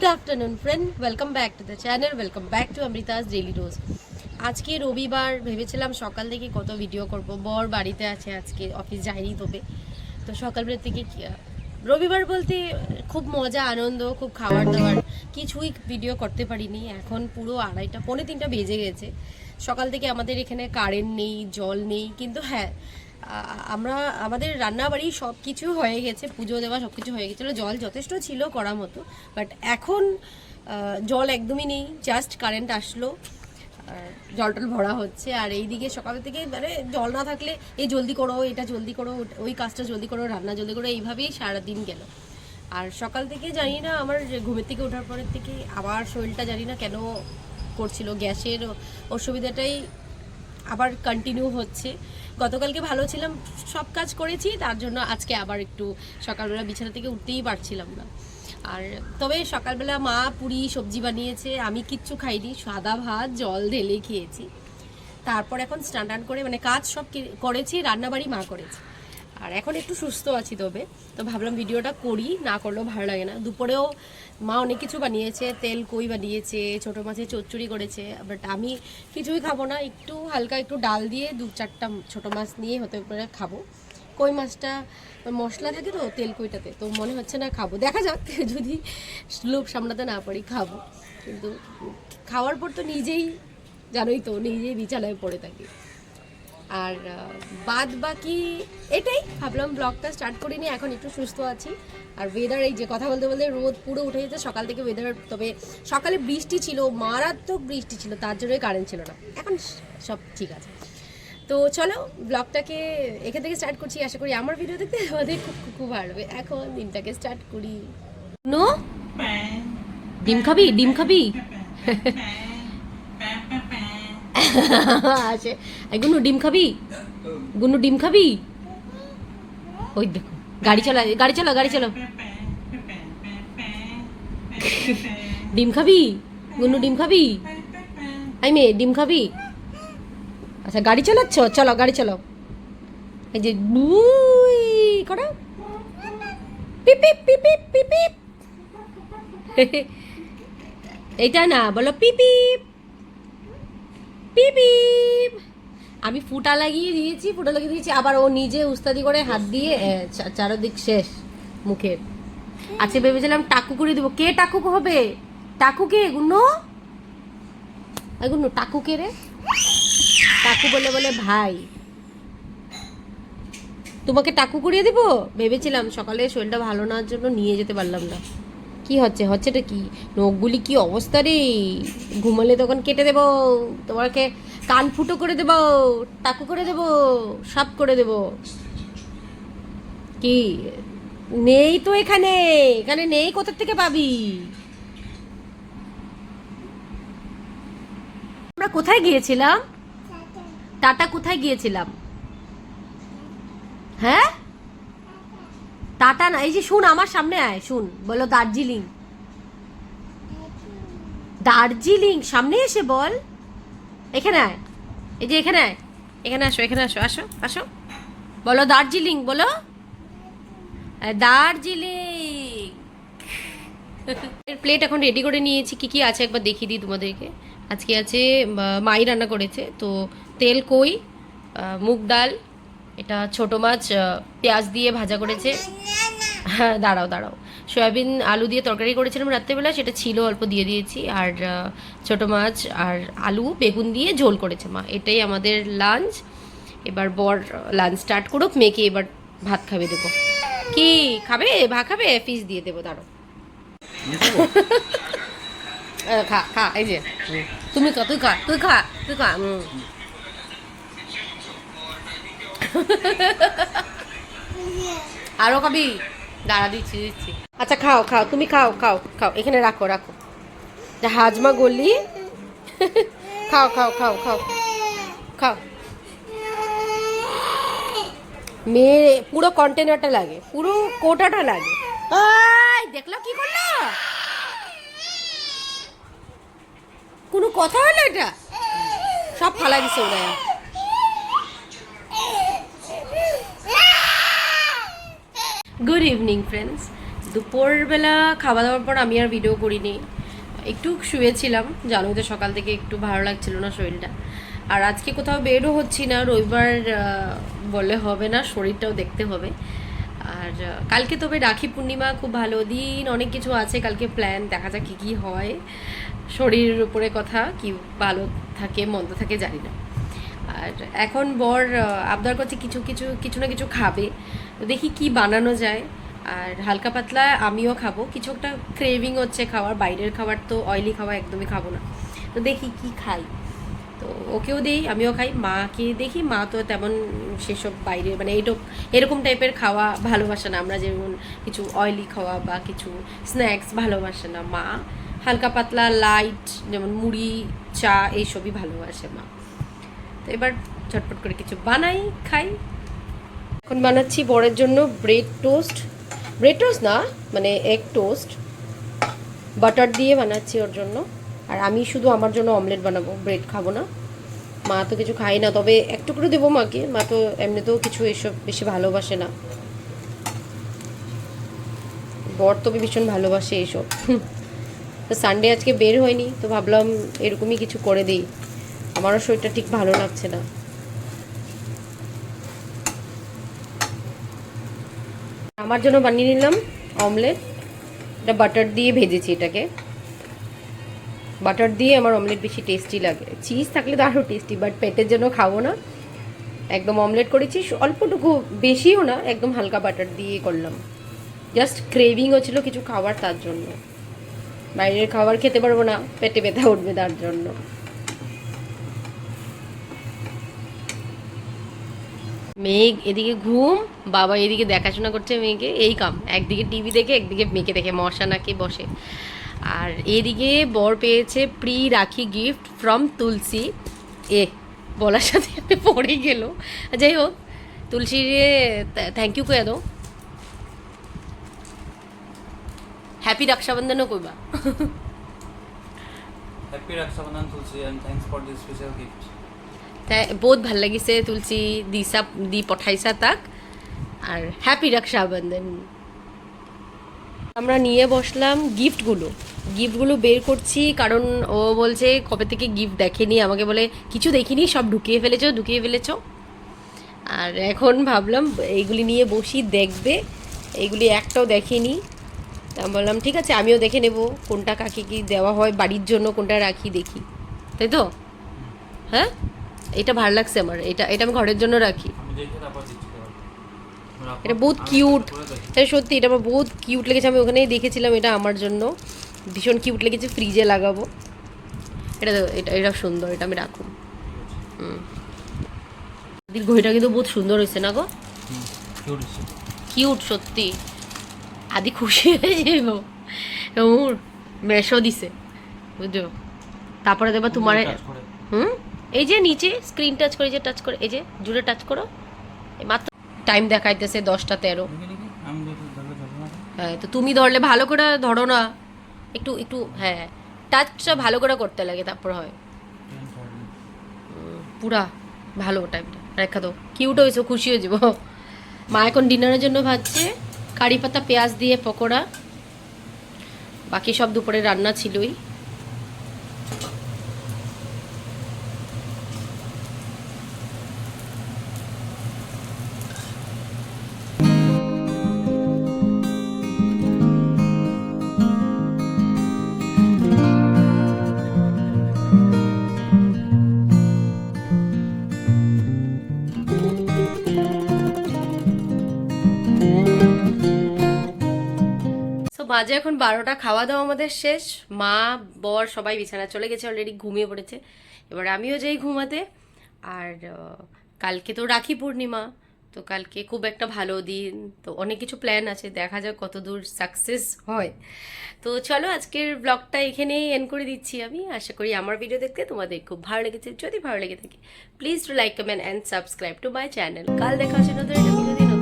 Good afternoon friend welcome back to the channel welcome back to Amrita's daily রোজ আজকে রবিবার ভেবেছিলাম সকাল থেকে কত ভিডিও করব। বর বাড়িতে আছে আজকে অফিস যায়নি তবে তো সকালবেলা থেকে রবিবার বলতে খুব মজা, আনন্দ, খুব খাবার দাবার কিছুই ভিডিও করতে পারিনি। এখন পুরো আড়াইটা, পৌনে তিনটা বেজে গেছে। সকাল থেকে আমাদের এখানে কারেন্ট নেই, জল নেই। কিন্তু হ্যাঁ আমরা, আমাদের রান্নাবাড়ি সব কিছু হয়ে গেছে, পুজো দেওয়া সব কিছু হয়ে গেছিল, জল যথেষ্ট ছিল করার মতো বাট এখন জল একদমই নেই জাস্ট কারেন্ট আসলো জল টল ভরা হচ্ছে, আর এইদিকে সকাল থেকে মানে জল না থাকলে এই জলদি করো, এটা জলদি করো ওই কাজটা জলদি করো, রান্না জলদি করো, এইভাবেই সারাদিন গেল। আর সকাল থেকে জানি না, আমার ঘুমের থেকে ওঠার পরের থেকে আবার শরীরটা জানি না কেন করছিল, গ্যাসের অসুবিধাটাই আবার কন্টিনিউ হচ্ছে। গতকালকে ভালো ছিলাম, সব কাজ করেছি, তার জন্য আজকে আবার একটু সকালবেলা বিছানা থেকে উঠতেই পারছিলাম না। আর তবে সকালবেলা মা পুরি সবজি বানিয়েছে, আমি কিচ্ছু খাইনি, সাদা ভাত, জল, ঢেলে খেয়েছি। তারপর এখন স্নান টান করে মানে কাজ সব করেছি, রান্নাবাড়ি মা করেছে। আর এখন একটু সুস্থ আছি তবে। তো ভাবলাম ভিডিওটা করি, না করলেও ভালো লাগে না। দুপুরেও মা অনেক কিছু বানিয়েছে, তেল কই বানিয়েছে, ছোটো মাছের চচ্চড়ি করেছে বাট আমি কিছুই খাব না। একটু হালকা একটু ডাল দিয়ে দু চারটা ছোটো মাছ নিয়ে হতে পারে খাব। কই মাছটা মশলা থাকে তো, তেল কইটাতে, তো মনে হচ্ছে না খাব। দেখা যাক, যদি লোভ সামলাতে না পারি খাব। কিন্তু খাওয়ার পর তো নিজেই, জানোই তো, নিজেই বিছানায় পড়ে থাকি। আর বাদ বাকি এটাই। ভাবলাম ব্লগটা স্টার্ট করিনি এখন একটু সুস্থ আছি। আর ওয়েদার এই যে কথা বলতে বলতে রোদ পুরো উঠে যেতে সকাল থেকে ওয়েদার তবে সকালে বৃষ্টি ছিল মারাত্মক বৃষ্টি ছিল তার জন্যই কারেন্ট ছিল না। এখন সব ঠিক আছে। তো চলো ব্লগটাকে এখান থেকে স্টার্ট করছি আশা করি আমার ভিডিও দেখতে আমাদের খুব খুব খুব ভালো। হবে এখন দিনটাকে স্টার্ট করি। নো? ডিম খাবি? ডিম খাবি? আছে এই গুনু ডিম খাবি? গুনু ডিম খাবি? ওই দেখো, গাড়ি চালা, গাড়ি চালাও গাড়ি চালাও ডিম খাবি? গুনু ডিম খাবি? আই মেয়ে, ডিম খাবি? আচ্ছা গাড়ি চালাচ্ছ? চলো, গাড়ি চালাও। এই যে বুই করো পিপ পিপ পিপ পিপ পিপ পিপ। এইটা না, বলো পিপিপ পিপিপ আমি ফুটা লাগিয়ে দিয়েছি, ফুটা লাগিয়ে দিয়েছি, আবার ও নিজে উস্তাদি করে হাত দিয়ে চারদিক শেষ, মুখের। আজকে ভেবেছিলাম টাকু করে দিব। কে টাকু হবে? টাকু কে? গুন্নু? এই গুন্নু, টাকু কে রে? টাকু বলে বলে ভাই। তোমাকে টাকু করিয়ে দিব? ভেবেছিলাম সকালে শরীরটা ভালো না জন্য নিয়ে যেতে পারলাম না। কি হচ্ছে? হচ্ছেটা কি? নখগুলি কি অবস্থা রে? ঘুমালে তখন কেটে দেবো। তোমাকে কান ফুটো করে দেবো টাকু করে দেবো সাপ করে দেবো। কি? নেই তো এখানে। এখানে নেই কোথার থেকে পাবি? আমরা কোথায় গিয়েছিলাম? টাটা কোথায় গিয়েছিলাম? হ্যাঁ? টাটা না, এই যে শুন, আমার সামনে আয়, শুন, বলো দার্জিলিং। দার্জিলিং, সামনে এসে বল। এখানে আয়, এই যে এখানে আয়, এখানে আসো এখানে আসো আসো আসো। বলো দার্জিলিং বলো। দার্জিলিং। প্লেট এখন রেডি করে নিয়েছি, কি কি আছে একবার দেখিয়ে দিই তোমাদেরকে। আজকে আছে মাই রান্না করেছে, তো তেল, কই মুগ ডাল এটা ছোট মাছ পেঁয়াজ দিয়ে ভাজা করেছে। হ্যাঁ দাঁড়াও দাঁড়াও। সয়াবিন আলু দিয়ে তরকারি করেছিলাম রাত্রেবেলা সেটা ছিল অল্প দিয়ে দিয়েছি। আর ছোট মাছ আর আলু বেগুন দিয়ে ঝোল করেছে মা। এটাই আমাদের লাঞ্চ। এবার বর লাঞ্চ স্টার্ট করুক মেয়েকে এবার ভাত খাবে দেবো। কি খাবে? ভা খাবে? ফিস দিয়ে দেবো দাঁড়ো খা খা এই যে। তুমি খা তুই খা তুই খা তুই খা আরও খাবি দাঁড়া, দিচ্ছি দিচ্ছি। আচ্ছা খাও খাও, তুমি খাও খাও খাও। এখানে রাখো রাখো। হাজমা গলি। খাও খাও খাও খাও। খাও। মেয়ে পুরো কন্টেনারটা লাগে। পুরো কোটাটা লাগে। দেখল কি করল? কোনো কথা হলো এটা? সব ফালা দিছে ওরা গুড ইভিনিং ফ্রেন্ডস দুপুরবেলা খাওয়া দাওয়ার পর আমি আর ভিডিও করিনি। একটু শুয়েছিলাম। জানো তো সকাল থেকে একটু ভালো লাগছিল না শরীরটা। আর আজকে কোথাও বেরও হচ্ছি না। রবিবার বলে হবে না, শরীরটাও দেখতে হবে। আর কালকে তবে রাখি পূর্ণিমা, খুব ভালো দিন, অনেক কিছু আছে। কালকে প্ল্যান দেখা যাক কী কী হয়। শরীরের উপরে কথা, কি ভালো থাকে, মন্দ থাকে, জানি না। আর এখন বর আবদার করছে কিছু কিছু কিছু না কিছু খাবে। তো দেখি কি বানানো যায়। আর হালকা পাতলা আমিও খাব। কিছু একটা ক্রেভিং হচ্ছে খাওয়ার। বাইরের খাবার তো অয়েলি খাওয়া একদমই খাব না। তো দেখি কি খাই। তো ওকেও দিই, আমিও খাই। মাকে দেখি, মা তো তেমন সেসব বাইরে মানে এইটুক এরকম টাইপের খাওয়া ভালোবাসে না। আমরা যেমন কিছু অয়েলি খাওয়া বা কিছু স্ন্যাক্স ভালোবাসে না। মা হালকা পাতলা লাইট যেমন মুড়ি, চা, এইসবই ভালোবাসে মা। এবার ঝটপট করে কিছু বানাই, খাই। এখন বানাচ্ছি বরের জন্য ব্রেড টোস্ট। ব্রেড টোস্ট না মানে এগ টোস্ট। বাটার দিয়ে বানাচ্ছি ওর জন্য। আর আমি শুধু আমার জন্য অমলেট বানাবো, ব্রেড খাব না। মা তো কিছু খাই না, তবে একটু করে দেবো মাকে। মা তো এমনিতেও কিছু এসব বেশি ভালোবাসে না। বর তবে ভীষণ ভালোবাসে এইসব তো সানডে আজকে বের হয়নি, তো ভাবলাম এরকমই কিছু করে দিই। আমারও শরীরটা ঠিক ভালো লাগছে না। আমার জন্য বানিয়ে নিলাম অমলেট এটা বাটার দিয়ে ভেজেছি এটাকে। বাটার দিয়ে আমার অমলেট বেশি টেস্টি লাগে। চিজ থাকলে তো আরও টেস্টি বাট পেটের জন্য খাব না। একদম অমলেট করেছি অল্পটুকু, বেশিও না, একদম হালকা বাটার দিয়ে করলাম। জাস্ট ক্রেভিং হচ্ছিল কিছু খাবার তার জন্য। বাইরের খাবার খেতে পারব না, পেটে ব্যথা উঠবে তার জন্য। মেঘ এদিকে ঘুম, বাবা এদিকে দেখাশোনা করছে মেয়েকে, এই কাম। একদিকে টিভি দেখে, একদিকে মেয়েকে দেখে, মশা নাকি বসে। আর এদিকে বর পেয়েছে প্রি রাখি গিফট ফ্রম তুলসী। এ, বলার সাথে সাথে পড়ে গেল। যাই হোক, তুলসী রে থ্যাংক ইউ কয়ে দাও। হ্যাপি রক্ষাবন্ধনও Happy Raksha Bandhan Tulsi and thanks for this special gift. তাই বহুত ভালো লাগিছে তুলসী দিছা দি পঠাইছা তাক। আর হ্যাপি রক্ষাবন্ধন আমরা নিয়ে বসলাম গিফটগুলো গিফটগুলো বের করছি কারণ ও বলছে, কবে থেকে গিফট দেখেনি? আমাকে বলে, কিছু দেখিনি, সব ঢুকিয়ে ফেলেছো ঢুকিয়ে ফেলেছো। আর এখন ভাবলাম, এইগুলি নিয়ে বসি, দেখবে। এইগুলি একটাও দেখেনি। তা বললাম, ঠিক আছে, আমিও দেখে নেব, কোনটা কাকে কি দেওয়া হয়, বাড়ির জন্য কোনটা রাখি, দেখি। তাই তো? হ্যাঁ? এটা ভালো লাগছে আমার। এটা এটা আমি ঘরের জন্য রাখি। এটা বহুত কিউট। তাই সত্যি এটা আমার বহুত কিউট লেগেছে। আমি ওখানেই দেখেছিলাম এটা আমার জন্য। ভীষণ কিউট লেগেছে ফ্রিজে লাগাবো। এটা এটা এটা সুন্দর এটা আমি রাখুন। হুম। ঘড়িটা কিন্তু বহুত সুন্দর হয়েছে না গো? কিউট সত্যি। আদি খুশি হয়ে ওর মেশো দিছে। বুঝছ? তারপরে দেখবা তোমার হুম? এই যে নিচে স্ক্রিন টাচ করে যে টাচ করে এই যে জুড়ে টাচ করো। মাত্র টাইম দেখাইতেছে দশটা তেরো। হ্যাঁ তো তুমি ধরলে ভালো করে ধরো না। একটু একটু হ্যাঁ টাচটা ভালো করে করতে লাগে তারপর হয়। পুরা ভালো টাইমটা রেখা দাও। কিউট হয়েছে খুশি হয়ে যাব। মা এখন ডিনারের জন্য ভাজছে। কারি পাতা পেঁয়াজ দিয়ে পকোড়া। বাকি সব দুপুরে রান্না ছিলই। বাজে এখন বারোটা খাওয়া দাওয়া আমাদের শেষ। মা, বর সবাই বিছানা চলে গেছে অলরেডি ঘুমিয়ে পড়েছে। এবার আমিও যাই ঘুমাতে। আর কালকে তো রাখি পূর্ণিমা, তো কালকে খুব একটা ভালো দিন। তো অনেক কিছু প্ল্যান আছে, দেখা যাক কত দূর সাকসেস হয়। তো চলো, আজকের ব্লগটা এখানেই এন্ড করে দিচ্ছি আমি। আশা করি আমার ভিডিও দেখতে তোমাদের খুব ভালো লেগেছে। যদি ভালো লেগে থাকে please to like comment and subscribe to my channel কাল দেখা হচ্ছে নতুন একটা ভিডিও